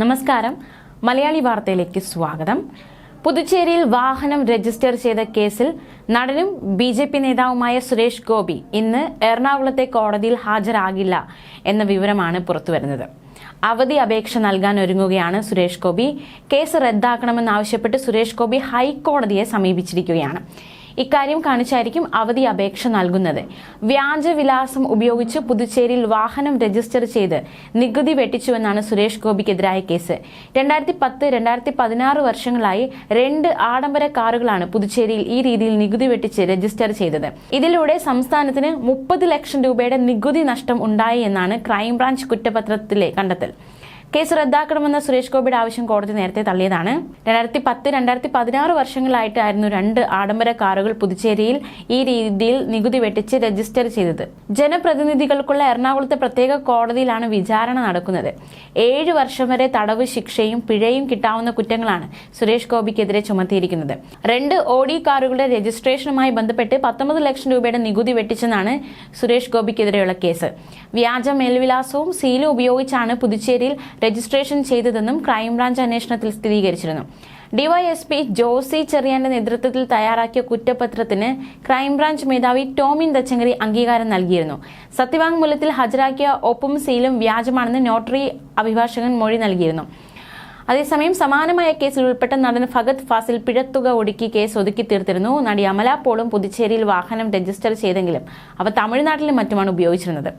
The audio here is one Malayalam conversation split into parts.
നമസ്കാരം. മലയാളി വാർത്തയിലേക്ക് സ്വാഗതം. പുതുച്ചേരിയിൽ വാഹനം രജിസ്റ്റർ ചെയ്ത കേസിൽ നടനും ബി ജെ പി നേതാവുമായ സുരേഷ് ഗോപി ഇന്ന് എറണാകുളത്തെ കോടതിയിൽ ഹാജരാകില്ല എന്ന വിവരമാണ് പുറത്തുവരുന്നത്. അവധി അപേക്ഷ നൽകാൻ ഒരുങ്ങുകയാണ് സുരേഷ് ഗോപി. കേസ് റദ്ദാക്കണമെന്നാവശ്യപ്പെട്ട് സുരേഷ് ഗോപി ഹൈക്കോടതിയെ സമീപിച്ചിരിക്കുകയാണ്. ഇക്കാര്യം കാണിച്ചായിരിക്കും അവധി അപേക്ഷ നൽകുന്നത്. വ്യാജ വിലാസം ഉപയോഗിച്ച് പുതുച്ചേരിയിൽ വാഹനം രജിസ്റ്റർ ചെയ്ത് നികുതി വെട്ടിച്ചുവെന്നാണ് സുരേഷ് ഗോപിക്കെതിരായ കേസ്. രണ്ടായിരത്തി പത്ത് രണ്ടായിരത്തി പതിനാറ് വർഷങ്ങളായി രണ്ട് ആഡംബര കാറുകളാണ് പുതുച്ചേരിയിൽ ഈ രീതിയിൽ നികുതി വെട്ടിച്ച് രജിസ്റ്റർ ചെയ്തത്. ഇതിലൂടെ സംസ്ഥാനത്തിന് മുപ്പത് ലക്ഷം രൂപയുടെ നികുതി നഷ്ടം ഉണ്ടായി എന്നാണ് ക്രൈംബ്രാഞ്ച് കുറ്റപത്രത്തിലെ കണ്ടെത്തൽ. കേസ് റദ്ദാക്കണമെന്ന സുരേഷ് ഗോപിയുടെ ആവശ്യം കോടതി നേരത്തെ തള്ളിയതാണ്. രണ്ടായിരത്തി പത്ത് രണ്ടായിരത്തി പതിനാറ് വർഷങ്ങളായിട്ടായിരുന്നു രണ്ട് ആഡംബര കാറുകൾ പുതുച്ചേരിയിൽ ഈ രീതിയിൽ നികുതി വെട്ടിച്ച് രജിസ്റ്റർ ചെയ്തത്. ജനപ്രതിനിധികൾക്കുള്ള എറണാകുളത്തെ പ്രത്യേക കോടതിയിലാണ് വിചാരണ നടക്കുന്നത്. ഏഴ് വർഷം വരെ തടവ് ശിക്ഷയും പിഴയും കിട്ടാവുന്ന കുറ്റങ്ങളാണ് സുരേഷ് ഗോപിക്കെതിരെ ചുമത്തിയിരിക്കുന്നത്. രണ്ട് ഓഡി കാറുകളുടെ രജിസ്ട്രേഷനുമായി ബന്ധപ്പെട്ട് പത്തൊമ്പത് ലക്ഷം രൂപയുടെ നികുതി വെട്ടിച്ചെന്നാണ് സുരേഷ് ഗോപിക്കെതിരെയുള്ള കേസ്. വ്യാജ മേൽവിലാസവും സീലും ഉപയോഗിച്ചാണ് പുതുച്ചേരിയിൽ രജിസ്ട്രേഷൻ ചെയ്തതെന്നും ക്രൈംബ്രാഞ്ച് അന്വേഷണത്തിൽ സ്ഥിരീകരിച്ചിരുന്നു. ഡിവൈഎസ്പി ജോസി ചെറിയാന്റെ നേതൃത്വത്തിൽ തയ്യാറാക്കിയ കുറ്റപത്രത്തിന് ക്രൈംബ്രാഞ്ച് മേധാവി ടോമിൻ ദച്ചങ്കരി അംഗീകാരം നൽകിയിരുന്നു. സത്യവാങ്മൂലത്തിൽ ഹാജരാക്കിയ ഒപ്പും സീലും വ്യാജമാണെന്ന് നോട്ടറി അഭിഭാഷകൻ മൊഴി നൽകിയിരുന്നു. അതേസമയം സമാനമായ കേസിൽ ഉൾപ്പെട്ട നടൻ ഫഗത് ഫാസിൽ പിഴത്തുക ഒടുക്കി കേസ് ഒതുക്കി തീർത്തിരുന്നു. നടി അമല പോളും പുതുച്ചേരിയിൽ വാഹനം രജിസ്റ്റർ ചെയ്തെങ്കിലും അവ തമിഴ്നാട്ടിലും മറ്റുമാണ് ഉപയോഗിച്ചിരുന്നത്.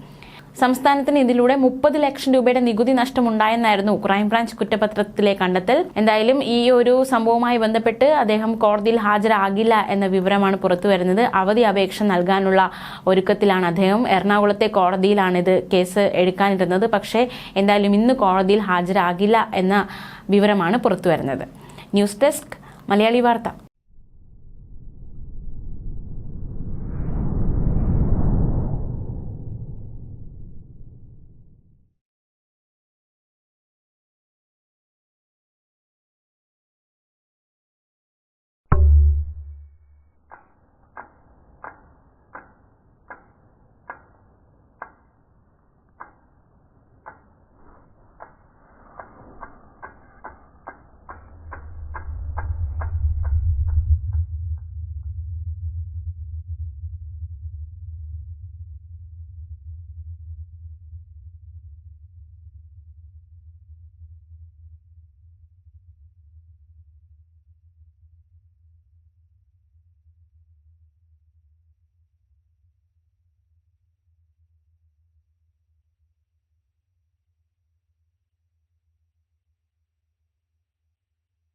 സംസ്ഥാനത്തിന് ഇതിലൂടെ മുപ്പത് ലക്ഷം രൂപയുടെ നികുതി നഷ്ടമുണ്ടായെന്നായിരുന്നു ക്രൈംബ്രാഞ്ച് കുറ്റപത്രത്തിലെ കണ്ടെത്തൽ. എന്തായാലും ഈ ഒരു സംഭവവുമായി ബന്ധപ്പെട്ട് അദ്ദേഹം കോടതിയിൽ ഹാജരാകില്ല എന്ന വിവരമാണ് പുറത്തുവരുന്നത്. അവധി അപേക്ഷ നൽകാനുള്ള ഒരുക്കത്തിലാണ് അദ്ദേഹം. എറണാകുളത്തെ കോടതിയിലാണ് ഇത് കേസ് എടുക്കാനിരുന്നത്. പക്ഷേ എന്തായാലും ഇന്ന് കോടതിയിൽ ഹാജരാകില്ല എന്ന വിവരമാണ് പുറത്തുവരുന്നത്. ന്യൂസ് ഡെസ്ക് മലയാളി വാർത്ത.